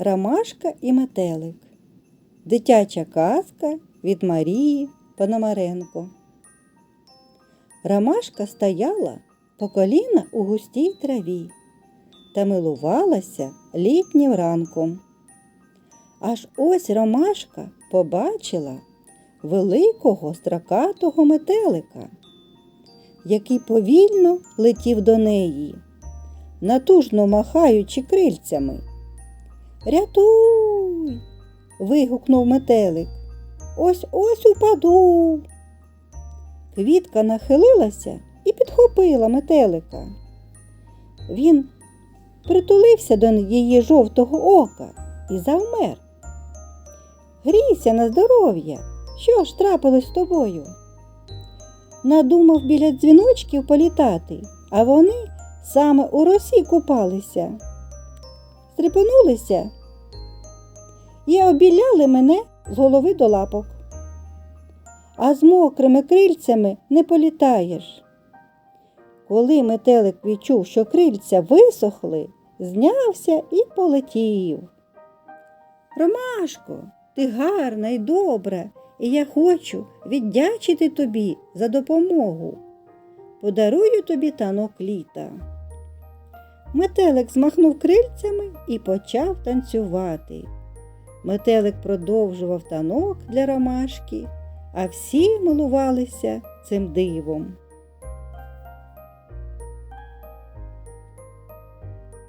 Ромашка і метелик. Дитяча казка від Марії Пономаренко. Ромашка стояла по коліна у густій траві та милувалася літнім ранком. Аж ось Ромашка побачила великого строкатого метелика, який повільно летів до неї, натужно махаючи крильцями. Рятуй. вигукнув метелик. Ось ось упаду. Квітка нахилилася і підхопила метелика. Він притулився до її жовтого ока і завмер. Грійся на здоров'я. Що ж трапилось з тобою? Надумав біля дзвіночків політати, а вони саме у росі купалися. Стрепенулися і обіляли мене з голови до лапок. А з мокрими крильцями не політаєш. Коли метелик відчув, що крильця висохли, знявся і полетів. Ромашко, ти гарна і добра, і я хочу віддячити тобі за допомогу. Подарую тобі танок літа. Метелик змахнув крильцями і почав танцювати. Метелик продовжував танок для ромашки, а всі милувалися цим дивом.